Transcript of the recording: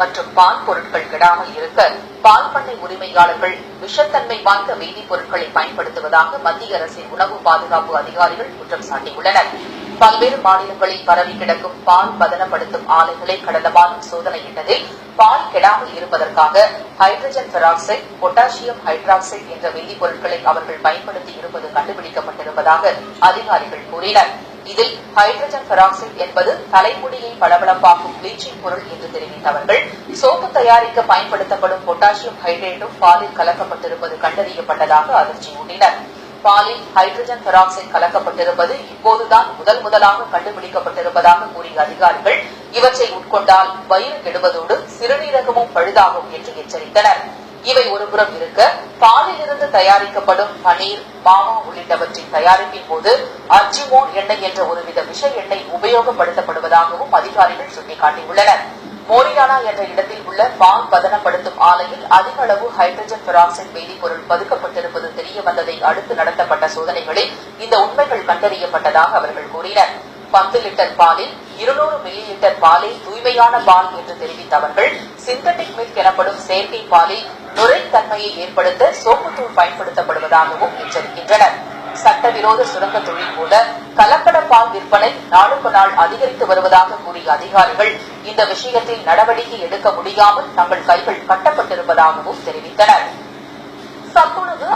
மற்றும் பால் பொருட்கள் கெடாமல் இருக்க பால் பண்ணை உரிமையாளர்கள் விஷத்தன்மை வாய்ந்த வேதிப்பொருட்களை பயன்படுத்துவதாக மத்திய அரசின் உணவு பாதுகாப்பு அதிகாரிகள் குற்றம் சாட்டியுள்ளனர். பல்வேறு மாநிலங்களில் பரவி கிடக்கும் பால் பதனப்படுத்தும் ஆலைகளை கடந்த மாதம் சோதனையிட்டதில் பால் கெடாமல் இருப்பதற்காக ஹைட்ரஜன் பெராக்சைடு பொட்டாசியம் ஹைட்ராக்சைடு என்ற வேதிப்பொருட்களை அவர்கள் பயன்படுத்தி இருப்பது கண்டுபிடிக்கப்பட்டிருப்பதாக அதிகாரிகள் கூறினர். இதில் ஹைட்ரஜன் பெராக்சைடு என்பது தலைமுடியை பளபளப்பாக்கும் ப்ளீச்சிங் பொருள் என்று தெரிவித்த அவர்கள் சோப்பு தயாரிக்க பயன்படுத்தப்படும் பொட்டாசியம் ஹைட்ரேட்டும் பாலில் கலக்கப்பட்டிருப்பது கண்டறியப்பட்டதாக அதிர்ச்சியூட்டினர் பாலில் ஹைட்ரஜன் பெராக்சைடு கலக்கப்பட்டிருப்பது இப்போதுதான் முதல் முதலாக கண்டுபிடிக்கப்பட்டிருப்பதாக கூறிய அதிகாரிகள் இவற்றை உட்கொண்டால் வயிறு கெடுவதோடு சிறுநீரகமும் பழுதாகும் என்று எச்சரித்தனா் இவை ஒருபுறம் இருக்க பாலிலிருந்து தயாரிக்கப்படும் பனீர் மாமா உள்ளிட்டவற்றின் தயாரிப்பின் போது அர்ஜிமோன் எண்ணெய் என்ற ஒருவித விஷ எண்ணெய் உபயோகப்படுத்தப்படுவதாகவும் அதிகாரிகள் சுட்டிக்காட்டியுள்ளனர். மோரியானா என்ற இடத்தில் உள்ள பால் பதனப்படுத்தும் ஆலையில் அதிக அளவு ஹைட்ரஜன் பெராக்சைடு வேதிப்பொருள் பதுக்கப்பட்டிருப்பது தெரிய வந்ததை அடுத்து நடத்தப்பட்ட சோதனைகளில் இந்த உண்மைகள் கண்டறியப்பட்டதாக அவர்கள் கூறினர். பத்து லிட்டர் பாலில் இருநூறு மில்லி லிட்டர் பாலில் தூய்மையான பால் என்று தெரிவித்த அவர்கள் சிந்தட்டிக் மில்க் எனப்படும் செயற்கை பாலில் நுரைத்தன்மையை ஏற்படுத்த சோப்புத்தூள் பயன்படுத்தப்படுவதாகவும் எச்சரிக்கின்றனர். சட்டவிரோத சுரங்க தொழில் மூல கலப்பட பால் விற்பனை நாளுக்கு நாள் அதிகரித்து வருவதாக கூறிய அதிகாரிகள் இந்த விஷயத்தில் நடவடிக்கை எடுக்க முடியாமல் தங்கள் கைகள் கட்டப்பட்டிருப்பதாகவும் தெரிவித்தனர். சத்துணவு